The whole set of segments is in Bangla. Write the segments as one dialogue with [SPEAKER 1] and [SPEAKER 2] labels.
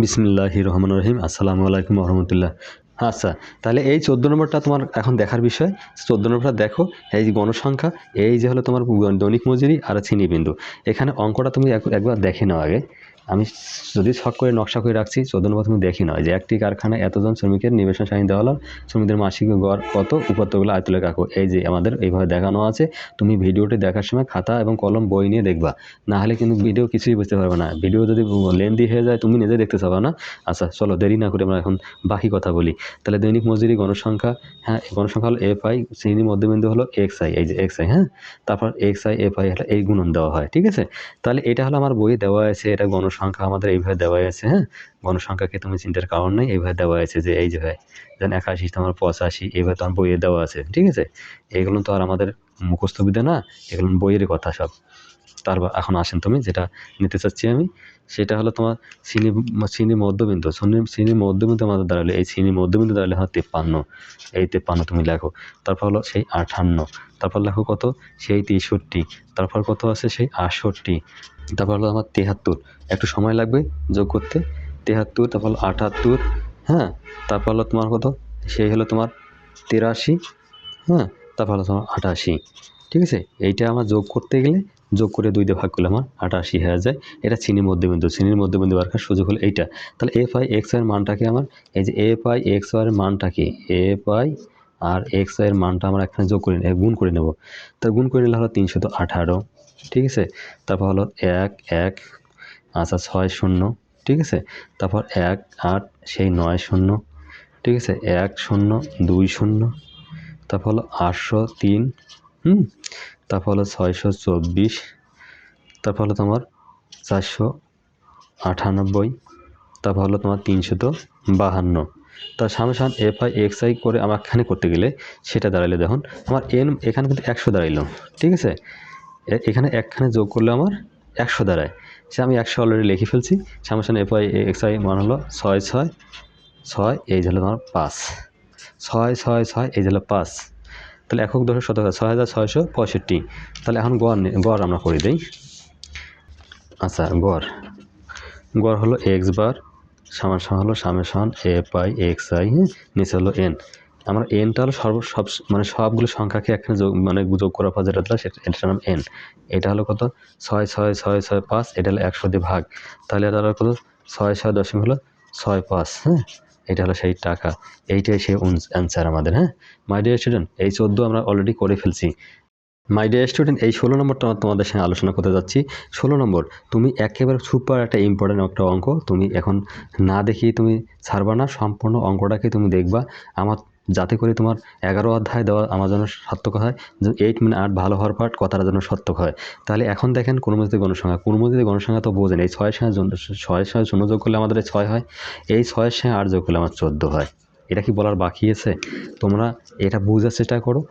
[SPEAKER 1] বিসমিল্লাহ রহমান রহিম, আসসালামু আলাইকুম রহমতুল্লাহ। আচ্ছা তাহলে এই চোদ্দ নম্বরটা তোমার এখন দেখার বিষয়। চোদ্দ নম্বরটা দেখো, এই যে গণসংখ্যা, এই যে হলো তোমার দৈনিক মজুরি আর চিনিবিন্দু এখানে অঙ্কটা তুমি এক- একবার দেখে নাও আগে। আমি যদি ছক করে নকশা করে রাখছি চোদ্দ নম্বর তুমি দেখি নাও যে একটি কারখানায় এতজন শ্রমিকের নিবেশন সাইন দেওয়া হলো, শ্রমিকদের মাসিক গড় কত, উপাত্তগুলো আয়তলে কাকু এই যে আমাদের এইভাবে দেখানো আছে, তুমি ভিডিওটি দেখার সময় খাতা এবং কলম বই নিয়ে দেখবা। না হলে কিন্তু ভিডিও কিছুই বুঝতে পারবে না। ভিডিও যদি লেন্দি হয়ে যায়, তুমি নিজে দেখতে চাবা না। আচ্ছা চলো দেরি না করে আমরা এখন বাকি কথা বলি। তাহলে দৈনিক মজুরি, গণসংখ্যা হ্যাঁ গণসংখ্যা হলো এফ আই শ্রেণি মধ্যবিন্দু হলো এক্স আই এই যে এক্স আই হ্যাঁ? তারপর এক্স আই এফ আই এই গুণন দেওয়া হয়, ঠিক আছে? তাহলে এটা হলো আমার বইয়ে দেওয়া আছে, এটা গণসংখ্যা আমাদের এইভাবে দেওয়া আছে হ্যাঁ? গণসংখ্যাকে তুমি চিন্তার কারণ নেই, এইভাবে দেওয়া আছে যে এই যে ভাই, যেন একাশি, তোমার পঁচাশি, এইভাবে তোমার বইয়ে দেওয়া আছে, ঠিক আছে? এগুলো তো আর আমাদের মুখস্থ না, এগুলো বইয়ের কথা সব। তারপর এখন আসেন তুমি, যেটা নিতে চাচ্ছি আমি, সেটা হলো তোমার চিনি চিনি মধ্যবিন্দু চিনি চিনি মধ্যবিন্দু আমাদের দাঁড়ালে, এই চিনি মধ্যবিন্দু দাঁড়ালে হয় তেপ্পান্ন। এই তেপ্পান্ন তুমি লেখো। তারপর হলো সেই আঠান্ন। তারপর লেখো কত? সেই তেষট্টি। তারপর কত আছে? সেই আটষট্টি। তারপর হলো আমার তেহাত্তর। একটু সময় লাগবে যোগ করতে? তেহাত্তর, তারপর হলো আটাত্তর হ্যাঁ? তারপর হলো তোমার কত? সেই হলো তোমার তিরাশি হ্যাঁ? তারপর হলো তোমার আটাশি। ঠিক আছে? এইটা আমার যোগ করতে গেলে যোগ করে দুই দিয়ে ভাগ করলে আমার আটাশি হয়ে যায়। এটা চিনি মধ্যবিন্দু। চিনির মধ্যবিন্দু রাখার সুযোগ হলো এইটা। তাহলে এফ আই এক্সের মানটাকে আমার? এই যে এফ আই এক্সের মানটাকে এফ আই আর এক্সের মানটা আমরা এখানে যোগ করে গুণ করে নেব। তার গুণ করে নিলে হলো তিনশো তো আঠারো। ঠিক আছে? তারপর হলো এক এক আচ্ছা ছয় শূন্য। ঠিক আছে? তারপর এক, আট, সেই নয় শূন্য। ঠিক আছে? এক শূন্য, দুই শূন্য। তারপর হলো আটশো তিন। হুম? তারপর হলো ছয়শো চব্বিশ তারপর হলো তোমার চারশো আটানব্বই তারপর হলো তোমার তিনশত বাহান্ন। তার সামনে এফ আই এক্স আই করে আমার এখানে করতে গেলে সেটা দাঁড়াইলে দেখুন, আমার এন এখানে কিন্তু একশো দাঁড়াইলো, ঠিক আছে? এখানে একখানে যোগ করলে আমার একশো দাঁড়ায়। সে আমি একশো অলরেডি লিখে ফেলছি সামনে এফ আই এক্স আই মান হলো ছয় ছয় ছয় এই হলো তোমার পাঁচ, ছয় ছয় ছয় এই হলো পাঁচ। তাহলে একক দশক শতক ছয় হাজার ছয়শো পঁয়ষট্টি। তাহলে এখন গড় গড় আমরা করে দিই। আচ্ছা গড়। গড় হলো এক্স বার, সমান সমান হলো সামনে সমান এ পাই এক্স আই হ্যাঁ? নিচে হলো এন। আমরা এনটা হলো সর্ব সব মানে সবগুলো সংখ্যাকে এখানে যোগ মানে যোগ করার পর যেটা দিলাম সেটা এটার নাম এন। এটা হলো কত? ছয় ছয় ছয় ছয়, পাঁচ, এটা হলো একশো দিয়ে ভাগ। তাহলে এটা হলো কত? ছয় ছয় দশমিক হলো ছয়, পাঁচ হ্যাঁ? এটা হলো সেই টাকা। এইটাই সেই অ্যান্সার আমাদের হ্যাঁ? মাই ডিয়ার স্টুডেন্ট এই চোদ্দ আমরা অলরেডি করে ফেলছি। মাই ডিয়ার স্টুডেন্ট এই ষোলো নম্বরটা আমার তোমাদের সঙ্গে আলোচনা করতে যাচ্ছি। ষোলো নম্বর, তুমি একেবারে সুপার একটা ইম্পর্ট্যান্ট একটা অঙ্ক। তুমি এখন না দেখিয়ে তুমি ছাড়বা না, সম্পূর্ণ অঙ্কটাকে তুমি দেখবা। আমার যাতে করে তোমার এগারো অধ্যায় দেওয়া আমার জন্য সার্থক হয়, যে এইট মানে আট ভালো হওয়ার পাঠ কথাটা যেন সার্থক হয়। তাহলে এখন দেখেন কোনো মধ্যে গণসংখ্যা। কোনো মধ্যে গণসংখ্যা তো বোঝেন, এই ছয় সঙ্গে ছয় সঙ্গে শূন্য যোগ করলে আমাদের ছয় হয়, এই ছয়ের সঙ্গে আট যোগ করলে আমার চোদ্দ হয়। এটা কি বলার বাকি আছে? তোমরা এটা বোঝার চেষ্টা করো।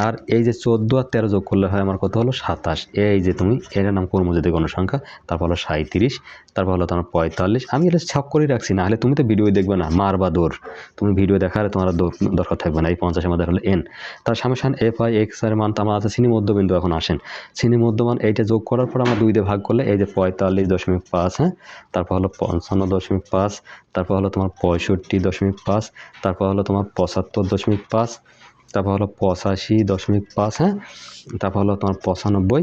[SPEAKER 1] আর এই যে চোদ্দ আর তেরো যোগ করলে হয় আমার কত হলো? সাতাশ। এই যে তুমি, এটার নাম কর্মজাতি গণসংখ্যা তারপর হলো সাঁত্রিশ তারপর হলো তোমার পঁয়তাল্লিশ। আমি এটা ছক করে রাখছি না হলে তুমি তো ভিডিও দেখবে না, মার বা দৌড় তুমি ভিডিও দেখার তোমার দর- দরকার থাকবে না, এই পঞ্চাশের মধ্যে হলো এন তার সামনে সামনে এফ আই এক্সের মান তো আমার আছে সিনি মধ্যবিন্দু এখন আসেন। সিনি মধ্যমান, এইটা যোগ করার পর আমরা দুই দিয়ে ভাগ করলে, এই যে পঁয়তাল্লিশ দশমিক পাঁচ হ্যাঁ? তারপর হলো পঞ্চান্ন দশমিক পাঁচ, তারপর হলো তোমার পঁয়ষট্টি দশমিক পাঁচ তারপর হলো তোমার পঁচাত্তর দশমিক পাঁচ, তারপর হলো পঁচাশি দশমিক পাঁচ হ্যাঁ? তারপর হলো তোমার পঁচানব্বই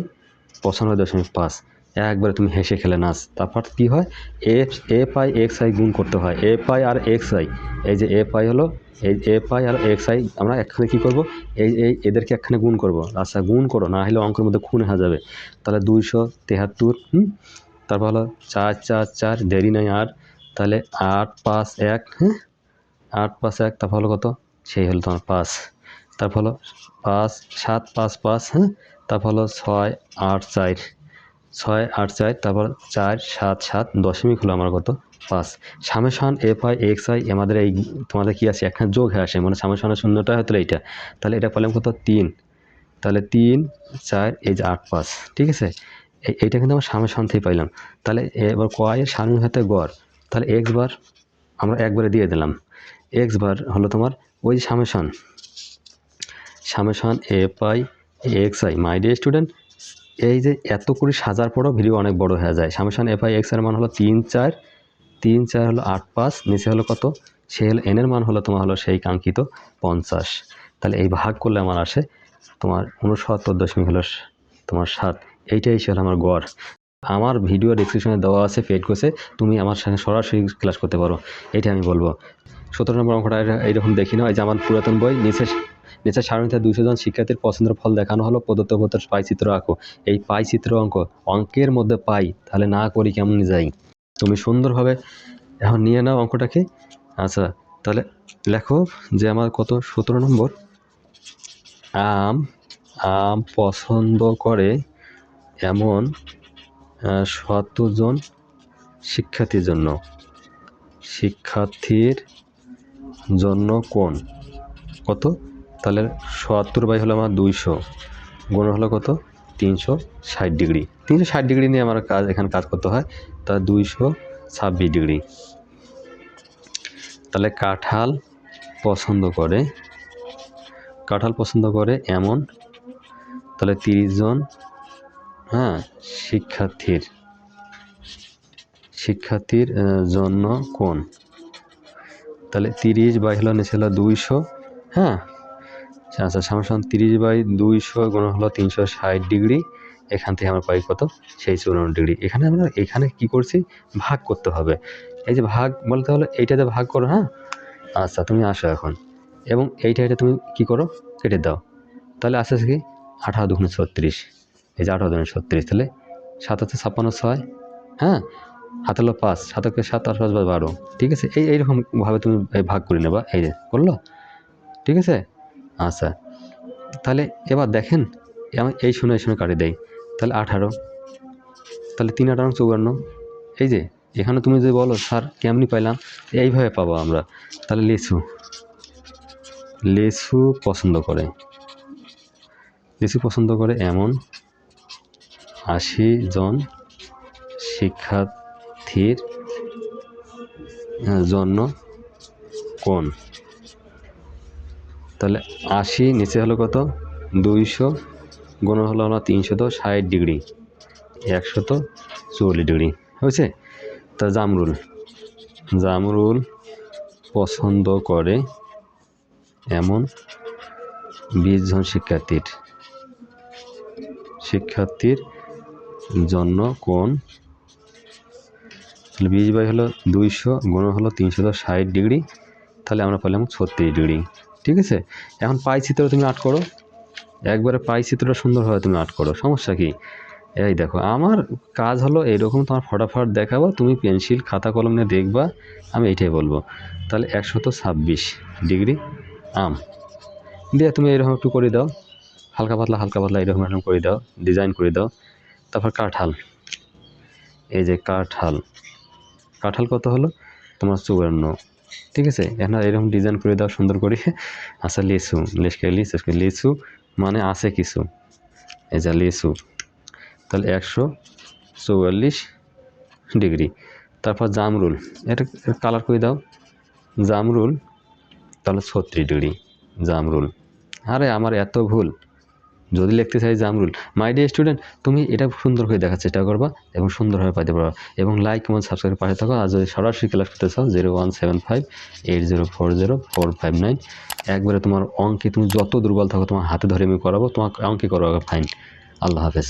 [SPEAKER 1] পঁচানব্বই দশমিক পাঁচ। একবারে তুমি হেসে খেলে নাচ। তারপর কী হয়? F F I X I গুণ করতে হয়। এফ আই আর এক্স আই। এই যে এফ আই হলো, এই এফ আই আর এক্স আই, আমরা একখানে কী করব? এই এই এদেরকে একখানে গুণ করব। আচ্ছা গুণ করো, না হলে অঙ্কের মধ্যে খুন হয়ে যাবে। তাহলে দুইশো তেহাত্তর, হুম? তারপর হলো চার চার চার, দেরি নাই আর। তাহলে আট, পাঁচ, এক হ্যাঁ? আট, পাঁচ, এক তারপর হলো কত? সেই হলো তোমার পাঁচ। তারপর হলো পাঁচ, সাত, পাঁচ পাঁচ হ্যাঁ? তারপর হলো ছয়, আট, চার। ছয়, আট, চার, তারপর চার, সাত সাত, দশমিক হলো আমার কত? পাঁচ। সামনে sum F I X I আমাদের এই তোমাদের কী আছে? একখানে যোগ হয়ে আসে। মানে সামনে শূন্যটা হয়তো এইটা। তাহলে এটা পেলাম কত? তিন। তাহলে তিন, চার, এই যে আট, পাঁচ। ঠিক আছে? এই- এইটা কিন্তু আমার সামনে থেকে পাইলাম। তাহলে এবার কয়ের সামনে হাতে গড়। তাহলে এক্স বার আমরা একবারে দিয়ে দিলাম। এক্স বার হলো তোমার ওই summation summation A pi X I my dear student এই যে এত করে সাজার পরও ভিডিও অনেক বড় হয়ে যায়। সামেশন এফ আই এক্সের মান হলো তিন চার। তিন চার হলো আট পাঁচ। নিচে হলো কত? সে হলো এনের মান হলো তোমার হলো সেই কাঙ্ক্ষিত পঞ্চাশ। তাহলে এই ভাগ করলে আমার আসে তোমার উনসত্তর দশমিক হলো স- তোমার সাত। এইটাই ছিল আমার গড়। আমার ভিডিও ডিসক্রিপশনে দেওয়া আছে পেড কোর্সে তুমি আমার সঙ্গে সরাসরি ক্লাস করতে পারো। এটা আমি বলব। সতেরো নম্বর অঙ্কটা এইরকম দেখি না এই যে আমার পুরাতন বই নিচে নিচে সারণীতে দুশো জন শিক্ষার্থীর পছন্দের ফল দেখানো হলো প্রদত্ত পত্র পাই চিত্র আঁকো। এই পাই চিত্র অঙ্ক অঙ্কের মধ্যে পাই তাহলে না করি কেমন যাই? তুমি সুন্দরভাবে এখন নিয়ে নাও অঙ্কটাকে। আচ্ছা তাহলে লেখো যে আমার কত? সতেরো নম্বর। আম আম পছন্দ করে এমন আহ, শতজন শিক্ষার্থীর জন্য। শিক্ষার্থীর জন্য কোন কত? তাহলে সত্তর বাই হলো আমার দুইশো। গুণ হলো কত? তিনশো ষাট ডিগ্রি। তিনশো ষাট ডিগ্রি নিয়ে আমার কাজ, এখানে কাজ করতে হয়। তা দুইশো ছাব্বিশ ডিগ্রি। তাহলে কাঁঠাল পছন্দ করে। কাঁঠাল পছন্দ করে এমন। তাহলে তিরিশ জন হ্যাঁ শিক্ষার্থীর। শিক্ষার্থীর জন্য কোন তাহলে তিরিশ বাই হলো নিচে হলো দুইশো হ্যাঁ? আচ্ছা সামনে সামনে তিরিশ বাই দুইশো গুণ হলো তিনশো ষাট ডিগ্রি, এখান থেকে আমরা পাই কত? সেই চুরান্ন ডিগ্রি। এখানে আমরা এখানে কি করছি? ভাগ করতে হবে। এই যে ভাগ বলতে হলো এইটাতে ভাগ করো হ্যাঁ? আচ্ছা তুমি আসো এখন। এবং এইটা এটা তুমি কি করো? কেটে দাও। তাহলে আসে কি? আঠারো দুগুণে ছত্রিশ। এই যে আঠারো দুগুণে ছত্রিশ, তাহলে সাতাতে ছাপ্পান্ন ছয় হ্যাঁ? হাত হলো পাঁচ সাতকে সাত, আট পাঁচ বা বারো। ঠিক আছে? এই এইরকমভাবে তুমি ভাগ করে নেবা। এই যে, করল? ঠিক আছে? আচ্ছা। তাহলে এবার দেখেন, আমি এই শুনে এই শুনে কাটি দেই। তাহলে আঠারো। তাহলে তিন আঠারো চৌয়ান্ন। এই যে, এখানে তুমি যদি বলো, স্যার, কেমনি পাইলাম? এইভাবে পাবো আমরা। তাহলে লিচু লিচু পছন্দ করে। লিচু পছন্দ করে এমন আশি জন শিক্ষার্থীর আহ, জন্য কোন? তাহলে আশি নিচে হলো কত? দুইশো গুণ হলো হলো তিনশত ষাট ডিগ্রি একশত চুয়াল্লিশ ডিগ্রি হয়েছে? তা জামরুল জামরুল পছন্দ করে এমন বিশ জন শিক্ষার্থীর। শিক্ষার্থীর জন্য কোন তাহলে বিশ বাই হলো দুইশো গুণ হলো তিনশো ষাট ডিগ্রি, তাহলে আমরা পেলাম ছত্রিশ ডিগ্রি। ঠিক আছে? এখন পাই চিত্র তুমি আট করো। একবারে পাই চিত্রটা সুন্দরভাবে তুমি আট করো। সমস্যা কি? এই দেখো, আমার কাজ হলো এইরকম তোমার ফটাফট দেখাবো, তুমি পেন্সিল, খাতা, কলম নিয়ে দেখবা, আমি এইটাই বলব। তাহলে একশত ছাব্বিশ ডিগ্রি আম। দিয়ে তুমি এরকম একটু করে দাও। হালকা পাতলা হালকা পাতলা এরকম এরকম করে দাও। ডিজাইন করে দাও। তারপর কাঁঠাল। এই যে কাঁঠাল। কাঁঠাল কত হলো? তোমার চুয়ান্ন। ঠিক আছে? এখন এরকম ডিজাইন করে দাও, সুন্দর করে। আচ্ছা লিচু। লিচকে লিচু লিচু মানে আছে কিছু। এই যে লিচু। তাহলে একশো চৌয়াল্লিশ ডিগ্রি। তারপর জামরুল। এটা কালার করে দাও। জামরুল, তাহলে ছত্রিশ ডিগ্রি। জামরুল। আরে, আমার এত ভুল। যদি লিখতে চাই জামরুল মাই ডিয়ার স্টুডেন্ট তুমি এটা সুন্দর করে দেখার চেষ্টা করবা এবং সুন্দরভাবে পাইতে পারবা এবং লাইক কমেন্ট সাবস্ক্রাইব পাশে থাকো। আর যদি সরাসরি ক্লাস করতে চাও zero one seven five eight zero four zero four five nine একবারে তোমার অঙ্কে তুমি যত দুর্বল থাকো, তোমার হাতে ধরে আমি করাবো তোমার অঙ্কে করাবো ফাইন আল্লাহ হাফেজ।